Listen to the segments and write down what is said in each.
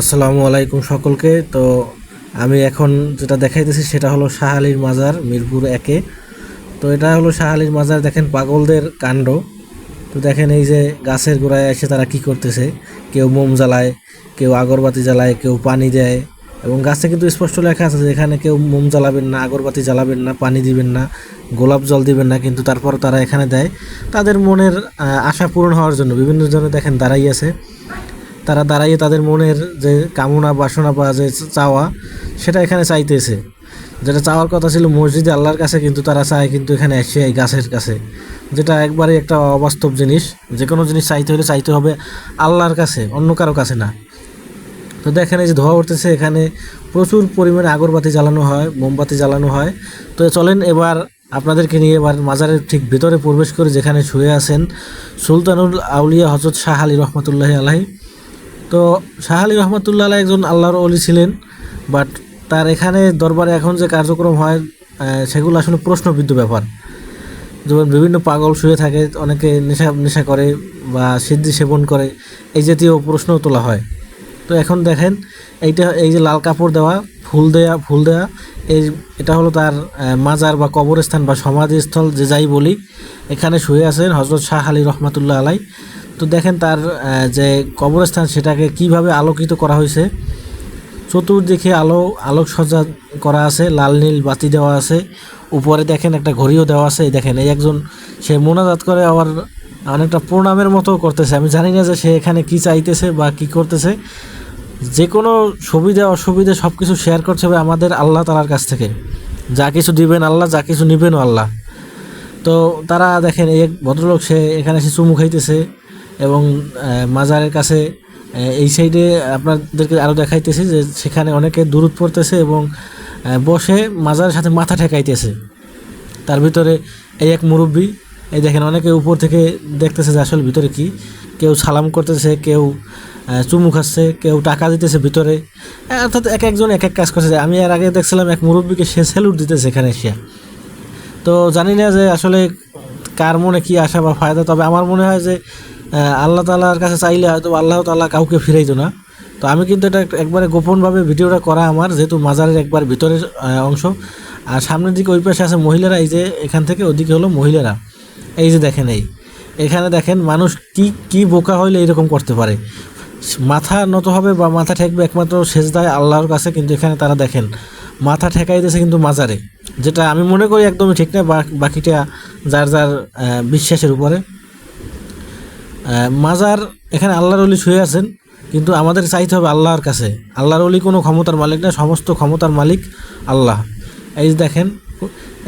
আসসালামু আলাইকুম সকলকে। তো আমি এখন যেটা দেখাইতেছি সেটা হলো শাহ আলীর মাজার মিরপুর একে। তো এটা হলো শাহ আলীর মাজার, দেখেন পাগলদের কাণ্ড। তো দেখেন এই যে গাছের গোড়ায় এসে তারা কি করতেছে? কেউ মোম জ্বালায়, কেউ আগরবাতি জ্বালায়, কেউ পানি দেয়। এবং গাছে কিন্তু স্পষ্ট লেখা আছে যে এখানে কেউ মোম জ্বালাবেন না, আগরবাতি জ্বালাবেন না, পানি দিবেন না, গোলাপ জল দিবেন না, কিন্তু তারপর তারা এখানে দেয়। তাদের মনের আশা পূরণ হওয়ার জন্য বিভিন্ন জনে দেখেন দাঁড়াই আছে। তারা দাঁড়াইয়ে তাদের মনের যে কামনা, বাসনা বা যে চাওয়া, সেটা এখানে চাইতেছে। যেটা চাওয়ার কথা ছিল মসজিদে আল্লাহর কাছে, কিন্তু তারা চায় কিন্তু এখানে এসে এই গাছের কাছে। যেটা একবারে একটা অবাস্তব জিনিস। যে কোনো জিনিস চাইতে হলে চাইতে হবে আল্লাহর কাছে, অন্য কারও কাছে না। তো দেখেন এই যে ধোয়া উঠতেছে, এখানে প্রচুর পরিমাণে আগরবাতি জ্বালানো হয়, মোমবাতি জ্বালানো হয়। তো চলেন এবার আপনাদেরকে নিয়ে এবার মাজারের ঠিক ভিতরে প্রবেশ করে, যেখানে শুয়ে আছেন সুলতানুল আউলিয়া হজরত শাহ আলী রহমতুল্লাহ আলাহি তো শাহ আলী রহমতুল্লাহ একজন আল্লাহর অলি ছিলেন বাট তার এখানে দরবারে এখন যে কার্যক্রম হয় সেগুলো আসলে প্রশ্নবিদ্ধ ব্যাপার। যেমন বিভিন্ন পাগল শুয়ে থাকে, অনেকে নেশা নেশা করে বা সিদ্ধি সেবন করে, এই জাতীয় প্রশ্ন তোলা হয়। তো এখন দেখেন, এইটা, এই যে লাল কাপড় দেওয়া, ফুল দেয়া, ফুল দেওয়া এই, এটা হলো তার মাজার বা কবরস্থান বা সমাধিস্থল, যে যাই বলি, এখানে শুয়ে আছেন হজরত শাহ আলী রহমাতুল্লাহ আলাই তো দেখেন তার যে কবরস্থান সেটাকে কীভাবে আলোকিত করা হয়েছে। চতুর্দিকে আলো, আলোকসজ্জা করা আছে, লাল নীল বাতি দেওয়া আছে। উপরে দেখেন একটা ঘড়িও দেওয়া আছে। দেখেন, এই একজন, সে মোনাজাত করে আবার অনেকটা প্রণামের মতো করতেছে। আমি জানি না যে সে এখানে কি চাইতেছে বা কি করতেছে। যে কোনো সুবিধা, অসুবিধা সব কিছু শেয়ার করতে হবে আমাদের আল্লাহ তালার কাছ থেকে। যা কিছু দিবেন আল্লাহ, যা কিছু নিবেনও আল্লাহ। তো তারা দেখেন, এই এক ভদ্রলোক, সে এখানে এসে চুমু খাইতেছে। এবং মাজারের কাছে এই সাইডে আপনাদেরকে আরও দেখাইতেছে যে সেখানে অনেকে দূরত পড়তেছে এবং বসে মাজারের সাথে মাথা ঠেকাইতেছে। তার ভিতরে এই এক মুরব্বী, এই দেখেন অনেকে উপর থেকে দেখতেছে যে আসলে ভিতরে কি। কেউ সালাম করতেছে, কেউ চুমু খাচ্ছে, কেউ টাকা দিতেছে ভিতরে। অর্থাৎ এক একজন এক এক কাজ করতেছে আমি এর আগে দেখছিলাম এক মুরব্বীকে সে স্যালুট দিতেছে এখানে এসে। তো জানি না যে আসলে কার মনে কী আসা বা ফায়দা, তবে আমার মনে হয় যে আল্লাহ তালার কাছে চাইলে হয়তো আল্লাহ তালা কাউকে ফিরাইতো না। তো আমি কিন্তু এটা একবারে গোপনভাবে ভিডিওটা করা আমার, যেহেতু মাজারের একবার ভিতরের অংশ। আর সামনের দিকে ওই পাশে আছে মহিলারা, এই যে এখান থেকে ওদিকে হলো মহিলারা। এই যে দেখেন এই, এখানে দেখেন মানুষ কি কি বোকা হইলে এরকম করতে পারে। মাথা নত হবে বা মাথা ঠেকবে একমাত্র সেজদায় আল্লাহর কাছে, কিন্তু এখানে তারা দেখেন, মাথা ঠেকাই দিয়েছে কিন্তু মাজারে। যেটা আমি মনে করি একদমই ঠিক না বাকিটা যার যার বিশ্বাসের উপরে। মাজার এখানে আল্লাহর অলি শুয়ে আছেন, কিন্তু আমাদের চাইতে হবে আল্লাহর কাছে। আল্লাহর অলি কোনো ক্ষমতার মালিক না, সমস্ত ক্ষমতার মালিক আল্লাহ। এই যে দেখেন,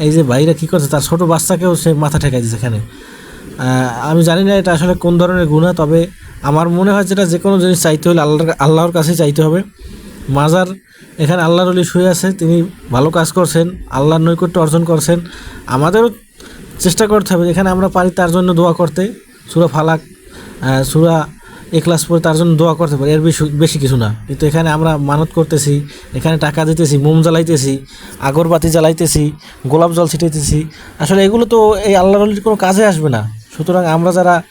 এই যে ভাইরা কী করছে, তার ছোট বাচ্চাকেও সে মাথা ঠেকাই দিচ্ছে এখানে। আমি জানি না এটা আসলে কোন ধরনের গুণা তবে আমার মনে হয় যেটা যে কোনো জিনিস চাইতে হলে আল্লাহর আল্লাহর কাছে চাইতে হবে। মাজার, এখানে আল্লাহর অলি শুয়ে আছে, তিনি ভালো কাজ করছেন, আল্লাহর নৈকট্য অর্জন করছেন। আমাদেরও চেষ্টা করতে হবে এখানে আমরা পারি তার জন্য দোয়া করতে। সুরা ফালাক সুরা এক্লাস পরে তার জন্য দোয়া করতে পারি। এর বেশি বেশি কিছু না। কিন্তু এখানে আমরা মানত করতেছি, এখানে টাকা দিতেছি, মোম জ্বালাইতেছি, আগরবাতি জ্বালাইতেছি, গোলাপ জল ছিটাইতেছি। আসলে এগুলো তো এই আল্লাহর কোনো কাজে আসবে না। সুতরাং আমরা যারা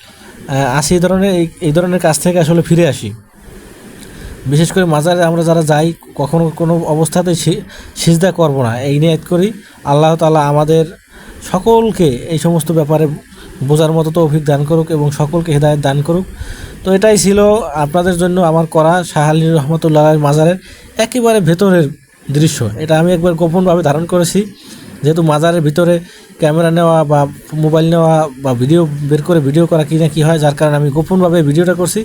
আসি এই ধরনের এই- ধরনের কাজ থেকে আসলে ফিরে আসি। বিশেষ করে মাজারে আমরা যারা যাই, কখনো কোনো অবস্থাতে সিজদা করব না। এই নিয়ত করি, আল্লাহ তালা আমাদের সকলকে এই সমস্ত ব্যাপারে বোঝার মতো তৌফিক দান করুক এবং সকলকে হেদায়ত দান করুক। তো এটাই ছিল আপনাদের জন্য আমার করা শাহ আলী রহমতুল্লাহ মাজারের একেবারে ভেতরের দৃশ্য। এটা আমি একবার গোপনভাবে ধারণ করেছি। যেহেতু মাজারের ভিতরে ক্যামেরা নেওয়া বা মোবাইল নেওয়া বা ভিডিও বের করে ভিডিও করা কি না কী হয়, যার কারণে আমি গোপনভাবে ভিডিওটা করছি।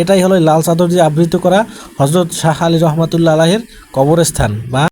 এটাই হলো লাল চাদর দিয়ে আবৃত করা হজরত শাহ আলী রহমতুল্লাহ আলাহের কবরস্থান। বা